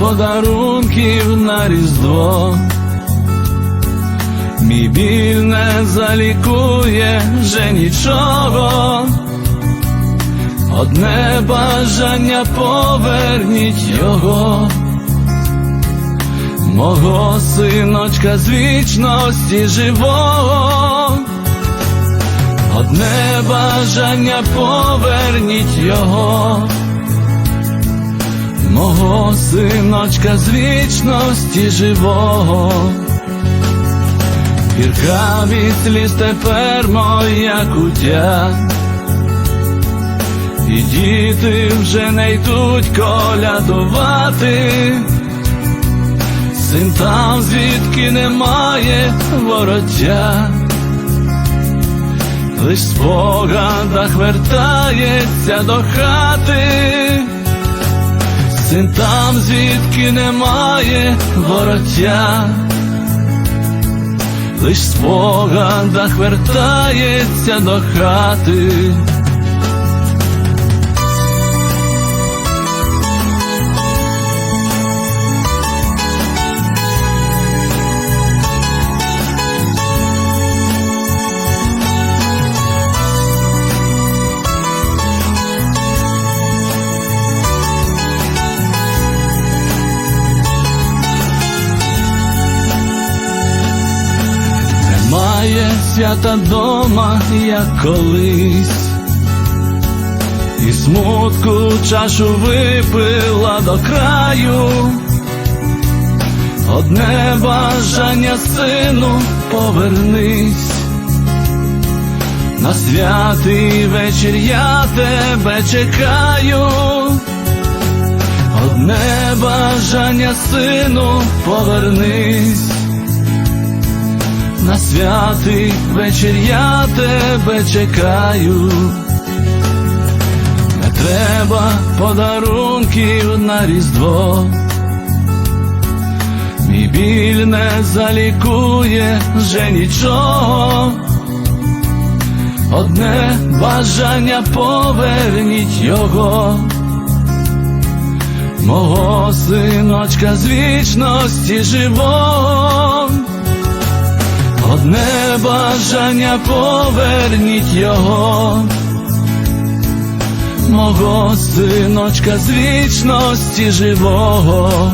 подарунків на Різдво. Мій біль не залікує вже нічого. Одне бажання поверніть його, мого синочка з вічності живого. Одне бажання поверніть його, мого синочка з вічності живого. Гірка від сліз тепер моя кутя, і діти вже не йдуть колядувати, син там, звідки немає вороття, лиш в спогадах вертається до хати, син там, звідки немає вороття лиш спогадах вертається до хати. Свята дома, як колись, і смутку чашу випила до краю, одне бажання сину повернись, на святий вечір я тебе чекаю, одне бажання сину повернись. Святий вечір я тебе чекаю, не треба подарунків на різдво, мій біль не залікує вже нічого, одне бажання поверніть його, мого синочка з вічності живого. Одне бажання поверніть його, мого синочка з вічності живого.